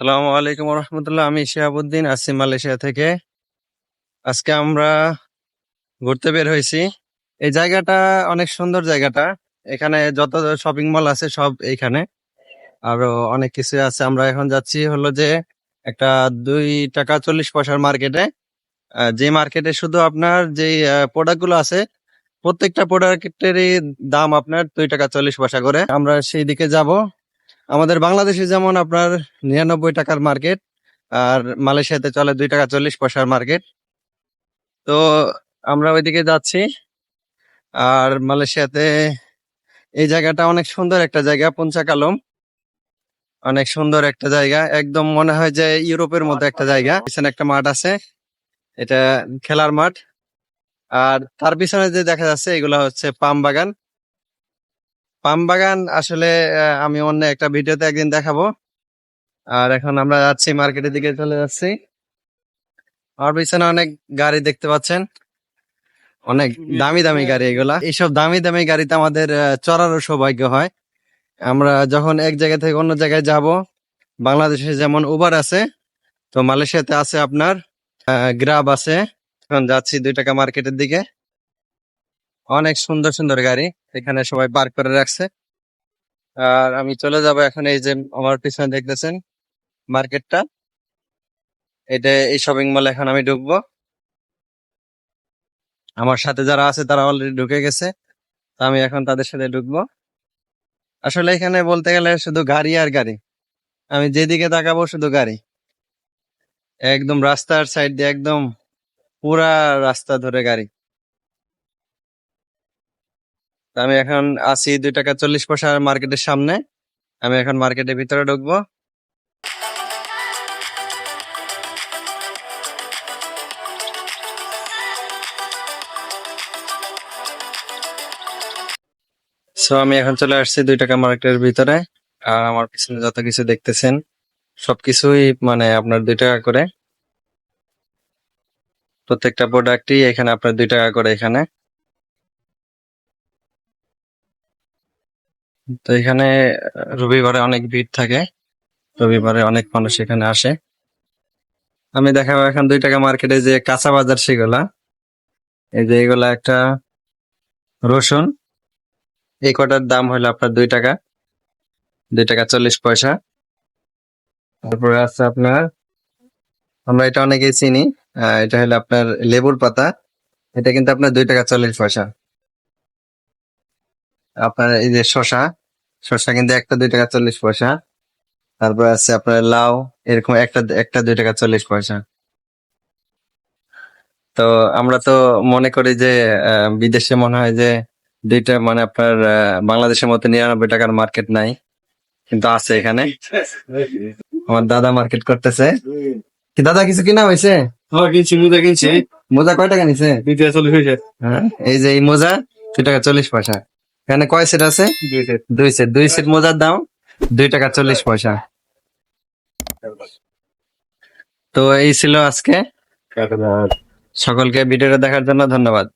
সালামু আলাইকুম রহমতুল্লাহ আমি শিহাবুদ্দিন আসছি মালয়েশিয়া থেকে। আজকে আমরা ঘুরতে বের হয়েছি। এই জায়গাটা অনেক সুন্দর জায়গাটা। এখানে যত শপিং মল আছে সব এইখানে। আরও অনেক কিছু আছে। আমরা এখন যাচ্ছি হলো যে একটা দুই টাকা চল্লিশ পয়সার মার্কেটে। যে মার্কেটে শুধু আপনার যে প্রোডাক্টগুলো আছে, প্রত্যেকটা প্রোডাক্টেরই দাম আপনার দুই টাকা চল্লিশ পয়সা করে। আমরা সেই দিকে যাব। আমাদের বাংলাদেশে যেমন আপনার নিরানব্বই টাকার মার্কেট আর মালয়েশিয়াতে চলে দুই টাকা চল্লিশ পয়সার মার্কেট তো আমরা ওইদিকে যাচ্ছি, আর মালয়েশিয়াতে এই জায়গাটা অনেক সুন্দর একটা জায়গা, পঞ্চাকালম। অনেক সুন্দর একটা জায়গা, একদম মনে হয় যে ইউরোপের মতো একটা জায়গা। পিছনে একটা মাঠ আছে, এটা খেলার মাঠ। আর তার পিছনে যে দেখা যাচ্ছে, এগুলো হচ্ছে পাম বাগান। পাম বাগান আসলে আমি অন্য একটা ভিডিওতে একদিন দেখাবো। আর এখন আমরা যাচ্ছি মার্কেটের দিকে চলে যাচ্ছি। আর পিছনে অনেক গাড়ি দেখতে পাচ্ছেন। অনেক দামি দামি গাড়ি এগুলা। এইসব দামি দামি গাড়িতে আমাদের চড়ারও সৌভাগ্য হয়। আমরা যখন এক জায়গা থেকে অন্য জায়গায় যাব বাংলাদেশে যেমন উবার আছে তো মালয়েশিয়াতে আছে আপনার গ্রাব আছে। এখন যাচ্ছি দুই টাকা মার্কেটের দিকে। অনেক সুন্দর সুন্দর গাড়ি। এখানে সবাই পার্ক করে রাখছে। আর আমি চলে যাব এখন এই যে আমার পিছনে দেখতেছেন মার্কেটটা। এটা এই শপিং মলে এখন আমি ঢুকবো। আমার সাথে যারা আছে তারা অলরেডি ঢুকে গেছে। তো আমি এখন তাদের সাথে ঢুকবো। আসলে এখানে বলতে গেলে শুধু গাড়ি আর গাড়ি। আমি যেদিকে তাকাবো শুধু গাড়ি। একদম রাস্তার সাইড দিয়ে একদম পুরা রাস্তা ধরে গাড়ি তো আমি এখন আছি দুই টাকা চল্লিশ পয়সা মার্কেটের সামনে। আমি এখন মার্কেটের ভিতরে ঢুকবো। সো আমি এখন চলে আসছি দুই টাকা মার্কেটের ভিতরে। আর আমার পিছনে যত কিছু দেখতেছেন, সবকিছুই মানে আপনার দুই টাকা করে। প্রত্যেকটা প্রোডাক্টই এখানে আপনার দুই টাকা করে এখানে। তো এখানে রবিবারে অনেক ভিড় থাকে। রবিবারে অনেক মানুষ এখানে আসে। আমি দেখাবো এখন দুই টাকা মার্কেটে যে কাঁচা বাজার সেগুলা। এই যে এগুলা একটা রসুন। এই কটার দাম হলো আপনার দুই টাকা। দুই টাকা চল্লিশ পয়সা। তারপরে আছে আপনার, আমরা এটা অনেকেই চিনি। এটা হলো আপনার লেবুর পাতা। এটা কিন্তু আপনার দুই টাকা চল্লিশ পয়সা। আপনার এই যে শসা শসা কিন্তু একটা দুই টাকা চল্লিশ পয়সা। তারপরে আছে আপনার লাউ এরকম একটা একটা দুই টাকা চল্লিশ পয়সা। তো আমরা তো মনে করি যে বিদেশে মনে হয় যে দুইটা মানে আপনার বাংলাদেশের মতো নিরানব্বই টাকার মার্কেট নাই কিন্তু আছে এখানে। আমার দাদা মার্কেট করতেছে। কি দাদা কিছু কিনা হয়েছে? হ্যাঁ কিনছি মোজা কিনছি। মোজা কয় টাকা নিছে? দুইটা চল্লিশ হয়েছে। হ্যাঁ এই যে এই মোজা দুই টাকা চল্লিশ পয়সা। এখানে কয় সেট আছে? দুই সেট। দুই সেট। দুই সেট মোজার দাম দুই টাকা চল্লিশ পয়সা। তো এই ছিল আজকে। সকলকে ভিডিওটা দেখার জন্য ধন্যবাদ।